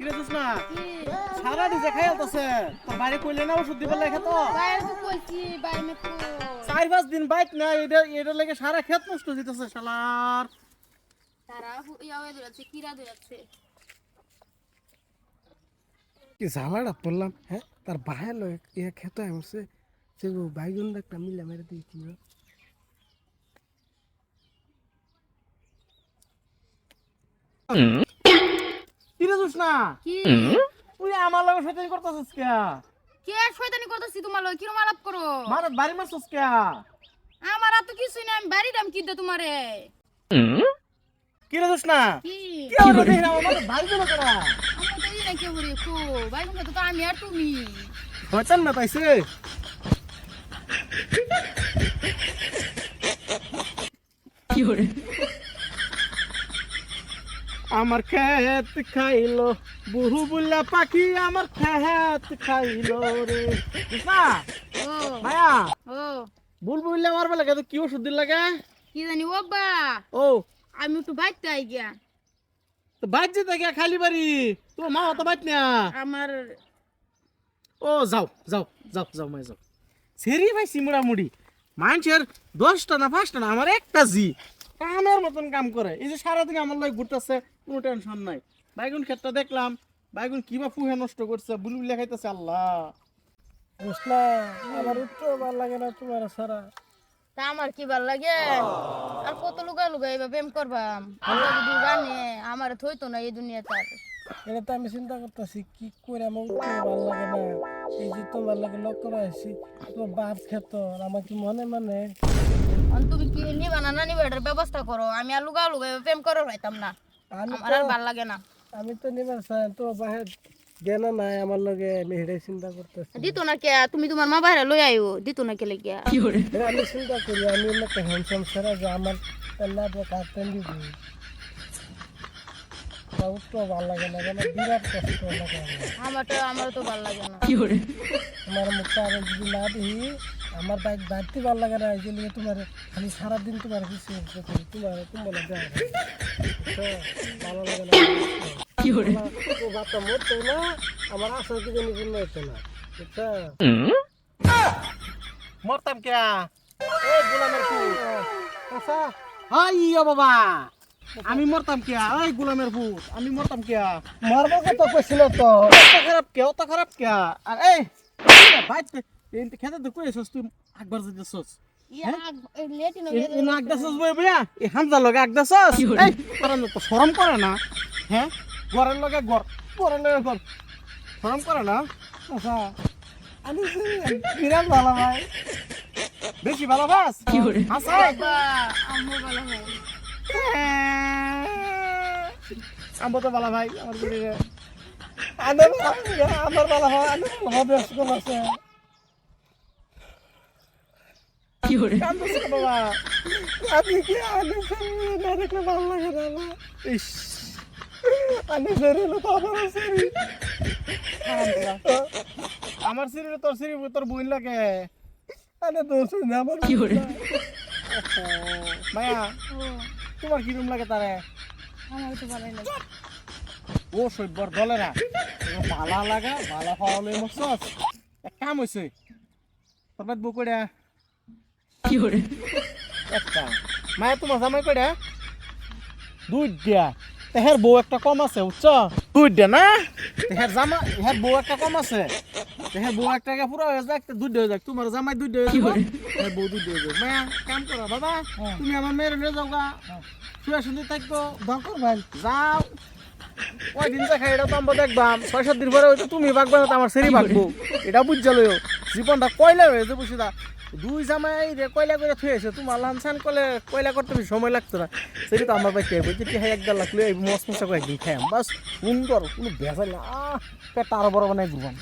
কিরে না সারা ডিজে খাই আলতাছে তোর বাড়ি কইলে না ওষুধ দিবার লাগে তো? বাইরে তো কইছি বাইরে মে চার পাঁচ দিন বাইক না এটা এটা লাগে সারা ক্ষেত নষ্ট দিতেছে শালার। তারা হয়ে কিরা ধরেছে কি ঝালাটা পড়লাম হ্যাঁ? তার বাহে লয় ইয়া খেত হচ্ছে সে বাইগুন একটা মিলে মেরে দিয়েছি কিরে না। কি? তুই আমার লগে শয়তানি করতেছিস কে? কে শয়তানি করতেছি তোমার লগে? কিরম আলাপ করো? মারত বাড়ি মারছিস কে? আমার আর তো কিছুই না আমি বাড়ি দাম কি দে তোমারে কিরে না? কি? কি হলো না আমার বাড়ি দিল করা? আমি তো না কে বলি কো ভাই কোন তো আমি আর তুমি। শয়তান না পাইছে? আমার খেত খাইলো বহু বুল্লা পাখি আমার খেত খাইলো রে। মায়া ও। বুল বুল্লা মারবে লাগে তো কি ওষুধ দিল লাগে? কি জানি ও বা ও। আমি একটু বাইতে আই গিয়া। তো বাইক যেতে গিয়া খালি বাড়ি? তোমার মা তো বাইক না আমার ও যাও যাও যাও যাও মাই যাও। সেরি ভাই সিমুড়া মুড়ি মানুষের দশটা না পাঁচটা না আমার একটা জি। কামের মতন কাম করে। এই যে সারাদিন আমার লাগে ঘুরতেছে, কোনো টেনশন নাই। বাইগুন ক্ষেতটা দেখলাম, বাইগুন কিবা ফুহে নষ্ট করছে বুলবুলিয়া খাইতেছে, আল্লাহ। বুঝলাম আমার উত্তর ভালো লাগে না তোমার সারা। তা আমার কি ভালো লাগে? আর কত লুগা লুগা এবার প্রেম করবাম? আল্লাহ যদি জানে, আমার থইতো না এই দুনিয়াতে এটা তো আমি চিন্তা করতেছি কি করে আমার ভালো লাগে না? এই যে তোমার লাগে লক্ষ্য রাখছি তোমার বাপ খেত আমার কি মনে মানে? তুমি কি নিবা না না নিবা এটার ব্যবস্থা করো? আমি আর লুগা লুগা প্রেম করে রাইতাম না। আমার আর ভালো লাগে না। আমি তো নিবার চাই তোমার বাহে জ্ঞান নাই আমার লগে আমি হেঁটে চিন্তা করতেছি। দিত না কে? তুমি তোমার মা বাইরে লই আইও দিত না কে লেগে? আমি চিন্তা করি আমি একটা হ্যান্ডসাম ছাড়া যে আমার না কাটতেন দিব। ভালো লাগে না কেন? বিরাট কষ্ট লাগে আমার। আমার তো আমার তো ভালো লাগে না। তোমার মুখটা আমি যদি না দিই আমার বাইক বাড়তে ভালো লাগে না এই জন্য তোমার আমি সারাদিন তোমার কিছু করি তোমার তোমার দেওয়া তো ভালো লাগে না। আমার ও বাচ্চা মরতো না আমার আশা থেকে নিপুণ হইতো না। বুঝছ? মরতাম কে? এ গোলামের ফুল আচ্ছা হাই বাবা! আমি মরতাম কে এই গোলামের ফুল আমি মরতাম কে মারবো কত কইছিল তো? অত খারাপ কে অত খারাপ কে আর এই বাইতে এই খেতে তো কইছস তুই একবার ইয়া কারণ তো শরম করে না হ্যাঁ? গরের লগে গর গরের লগে গর শরম করে না? আচ্ছা আমি বিরাট ভালো ভাই। বেশি ভালোবাস হাসা আম্মু ভালো হয়। আমবো তো ভালো ভাই আমার আমার আমার ভালো হয় আমি হবে স্কুল আছে আমি কি না দেখলে ভালো লাগে না আমার। ইস। আমি তো আমার। আমার তোর তোর লাগে। আরে দোষ না আমার মায়া ও তোমার কিরম লাগে তারে? আমার তো ভালো লাগে। ও দলেরা ভালা লাগা ভালা খাওয়া লই মরছস এক কাম হইছে বাদ বউ কইরা একটা মায়া তোমার জামাই কইরা দুই দিয়া। তেহের বউ একটা কম আছে বুঝছ দুই দিয়া না? তেহের জামা হের বউ একটা কম আছে। তেহের বউ একটা কে পুরো হয়ে যাক দুই হয়ে যাক। তোমার জামাই দুই হয়ে যাক। হের বউ দুই হয়ে যাক। কাম করো বাবা। তুমি আমার মেয়ের নিয়ে যাও গা। শুয়ে শুনতে থাকব দরকার ভাই। যাও। ওই দিন দেখাই এটা তো আমরা দেখবাম। ছয় সাত দিন পরে হয়তো তুমি বাগবা না আমার সেরি বাগবো এটা বুঝছা লইও। জীবনটা কয়লা হয়েছে বুঝিদা দুই জামাই রে কয়লা করে থুয়ে আছে। তোমার লানসান করলে কয়লা করতে বেশি সময় লাগতো না। সেটি তো আমার বাইকে বলছি কি হ্যাঁ একদম লাগলে এই মস মশা একদিন খাইম বাস সুন্দর কোনো বেজাল না। পেট আরও বড় বানাই ঘুরবাম।